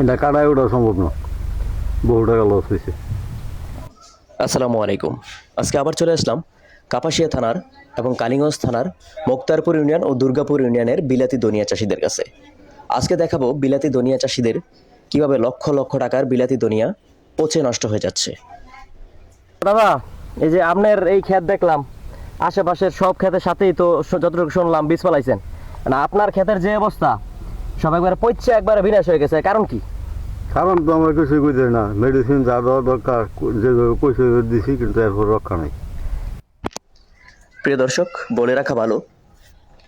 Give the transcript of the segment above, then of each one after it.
এটা কাটায় ওটা সম্ভব না। বহু টাকা লস হয়েছে আসসালামু আলাইকুম। আজকে আবার চলে আসলাম কাপাসিয়া থানার এবং কালিগঞ্জ থানার মোক্তারপুর ইউনিয়ন ও দুর্গাপুর ইউনিয়নের বিলাতি দনিয়া চাষিদের কাছে। আজকে দেখাবো বিলাতি দনিয়া চাষিদের কীভাবে লক্ষ লক্ষ টাকার বিলাতি দনিয়া পচে নষ্ট হয়ে যাচ্ছে। দাদা এই যে আপনার এই ক্ষেত দেখলাম আশেপাশের সব ক্ষেতের সাথেই তো যতটুকু শুনলাম বীজ ফলাইছেন। না আপনার ক্ষেতের যে অবস্থা সব একবারে পচছে একবারে বিনাশ হয়ে গেছে। কারণ কি? কারণ তো আমার কিছুই বুঝে না। মেডিসিন যা দেওয়া দরকার যেভাবে পয়সা দিছি কিন্তু এরপর রক্ষা নেই। প্রিয় দর্শক বলে রাখা ভালো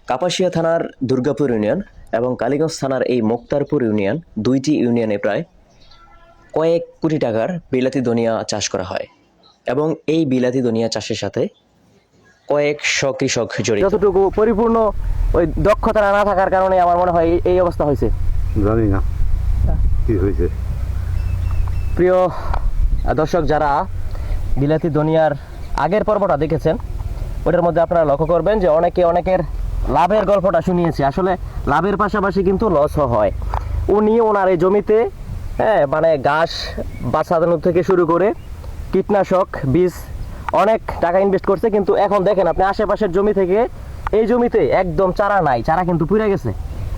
কাপাসিয়া থানার দুর্গাপুর ইউনিয়ন এবং কালীগঞ্জ থানার এই মোক্তারপুর ইউনিয়ন দুইটি ইউনিয়নে প্রায় কয়েক কোটি টাকার বিলাতি দনিয়া চাষ করা হয়। এবং এই বিলাতি দনিয়া চাষের সাথে কয়েকশো কৃষক জড়িত। যতটুকু পরিপূর্ণ ওই দক্ষতা না থাকার কারণে আমার মনে হয় এই- অবস্থা হয়েছে। জানি না। কি হয়েছে? প্রিয় দর্শক যারা বিলাতি দুনিয়ার আগের পর্বটা দেখেছেন ওটার মধ্যে আপনারা লক্ষ্য করবেন যে অনেকে অনেকের লাভের গল্পটা শুনিয়েছে। আসলে লাভের পাশাপাশি কিন্তু লসও হয়। উনি ওনার এই জমিতে হ্যাঁ মানে ঘাস বাঁচানো থেকে শুরু করে কীটনাশক বীজ অনেক টাকা ইনভেস্ট করছে, কিন্তু এখন দেখেন আপনি আশেপাশের জমি থেকে এই জমিতে একদম চারা নাই, চারা কিন্তু পুড়ে গেছে।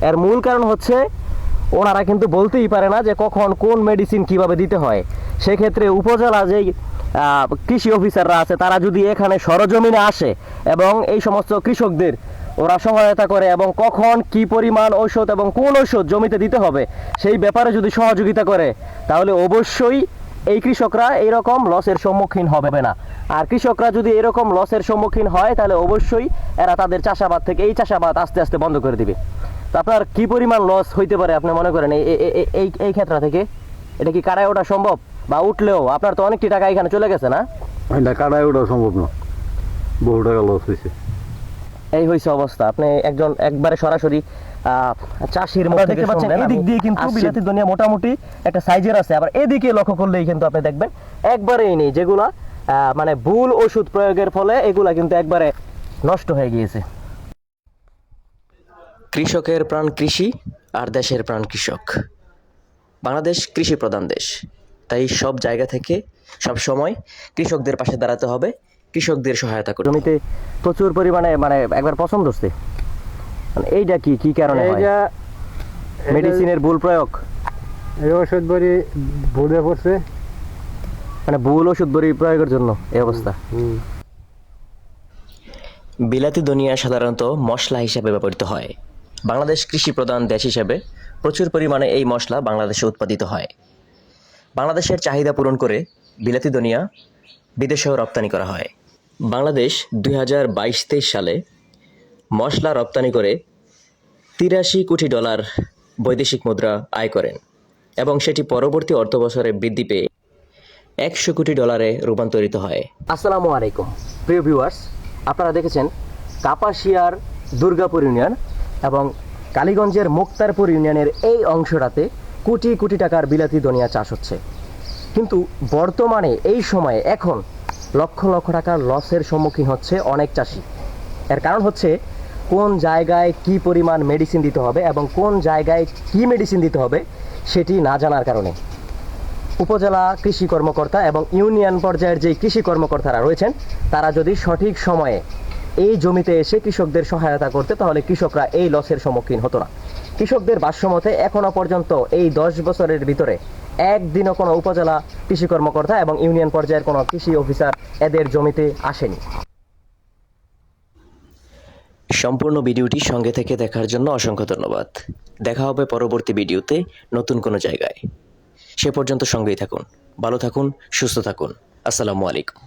এর মূল কারণ হচ্ছে ওনারা কিন্তু বলতেই পারে না যে কখন কোন মেডিসিন কীভাবে দিতে হয়। সেক্ষেত্রে উপজেলা যেই কৃষি অফিসাররা আছে, তারা যদি এখানে সরজমিনে আসে এবং এই সমস্ত কৃষকদের ওরা সহায়তা করে এবং কখন কি পরিমাণ ঔষধ এবং কোন ঔষধ জমিতে দিতে হবে, সেই ব্যাপারে যদি সহযোগিতা করে, তাহলে অবশ্যই এই কৃষকরা এরকম লসের সম্মুখীন হবে না। আর কৃষকরা যদি এরকম লসের সম্মুখীন হয়, তাহলে অবশ্যই এরা তাদের চাষাবাদ থেকে, এই চাষাবাদ আস্তে আস্তে বন্ধ করে দিবে। তো আপনার কি পরিমাণ লস হইতে পারে আপনি মনে করেন? এই, এই- ক্ষেত্র থেকে? এটা কি কারায় ওঠা সম্ভব? বা উঠলেও আপনার তো অনেকটি টাকা এখানে চলে গেছে না? এটা কাটায় ওটা সম্ভব না। বহু টাকা লস হয়েছে। এই হয়েছে অবস্থা। আপনি একজন একবারে সরাসরি চাষির মধ্যে দেখতে পাচ্ছেন এদিক দিয়ে কিন্তু বিলাতি দুনিয়া মোটামুটি একটা সাইজের আছে। আবার এদিকে লক্ষ্য করলেই কিন্তু আপনি দেখবেন একবারেই নেই। যেগুলা মানে ভুল ওষুধ প্রয়োগের ফলে এগুলা কিন্তু একবারে নষ্ট হয়ে গিয়েছে। কৃষকের প্রাণ কৃষি আর দেশের প্রাণ কৃষক। বাংলাদেশ কৃষি প্রধান দেশ। তাই সব জায়গা থেকে সব সময় কৃষকদের পাশে দাঁড়াতে হবে। কৃষকদের সহায়তা করতে হবে। জমিতে প্রচুর পরিমাণে মানে একবার পছন্দ হচ্ছে। মানে এইটা কি কি কারণে হয়? এইটা মেডিসিনের ভুল প্রয়োগ? এই ওষুধ বড়ি ভুলে পড়ছে। মানে ভুল ওষুধ বড়ি প্রয়োগের জন্য এই অবস্থা। বিলাতি দুনিয়া সাধারণত মশলা হিসেবে ব্যবহৃত হয়। বাংলাদেশ কৃষি প্রধান দেশ হিসেবে প্রচুর পরিমাণে এই মশলা বাংলাদেশে উৎপাদিত হয়। বাংলাদেশের চাহিদা পূরণ করে বিলাতি দুনিয়া বিদেশেও রপ্তানি করা হয়। বাংলাদেশ দুই হাজার বাইশ তেইশ সালে মশলা রপ্তানি করে তিরাশি কোটি ডলার বৈদেশিক মুদ্রা আয় করেন এবং সেটি পরবর্তী অর্থ বছরে বৃদ্ধি পেয়ে একশো কোটি ডলারে রূপান্তরিত হয়। আসসালামু আলাইকুম। প্রিয় ভিউয়ার্স, আপনারা দেখেছেন কাপাসিয়ার দুর্গাপুর ইউনিয়ন এবং কালীগঞ্জের মুক্তারপুর ইউনিয়নের এই অংশটাতে কোটি কোটি টাকার বিলাতি দনিয়া চাষ হচ্ছে। কিন্তু বর্তমানে এই সময়ে এখন লক্ষ লক্ষ টাকার লসের সম্মুখীন হচ্ছে অনেক চাষি। এর কারণ হচ্ছে কোন জায়গায় কি পরিমাণ মেডিসিন দিতে হবে এবং কোন জায়গায় কি মেডিসিন দিতে হবে সেটি না জানার কারণে। উপজেলা কৃষি কর্মকর্তা এবং ইউনিয়ন পর্যায়ের যে কৃষি কর্মকর্তারা রয়েছেন, তারা যদি সঠিক সময়ে এই জমিতে এসে কৃষকদের সহায়তা করতে, তাহলে কৃষকরা এই লসের সম্মুখীন হতো না। কৃষকদের ভাষ্যমতে এখনও পর্যন্ত এই দশ বছরের ভিতরে একদিনও কোনো উপজেলা কৃষি কর্মকর্তা এবং ইউনিয়ন পর্যায়ের কোনো কৃষি অফিসার এদের জমিতে আসেনি। সম্পূর্ণ ভিডিওটি সঙ্গে থেকে দেখার জন্য অসংখ্য ধন্যবাদ। দেখা হবে পরবর্তী ভিডিওতে নতুন কোনো জায়গায়। সে পর্যন্ত সঙ্গেই থাকুন, ভালো থাকুন, সুস্থ থাকুন। আসসালামু আলাইকুম।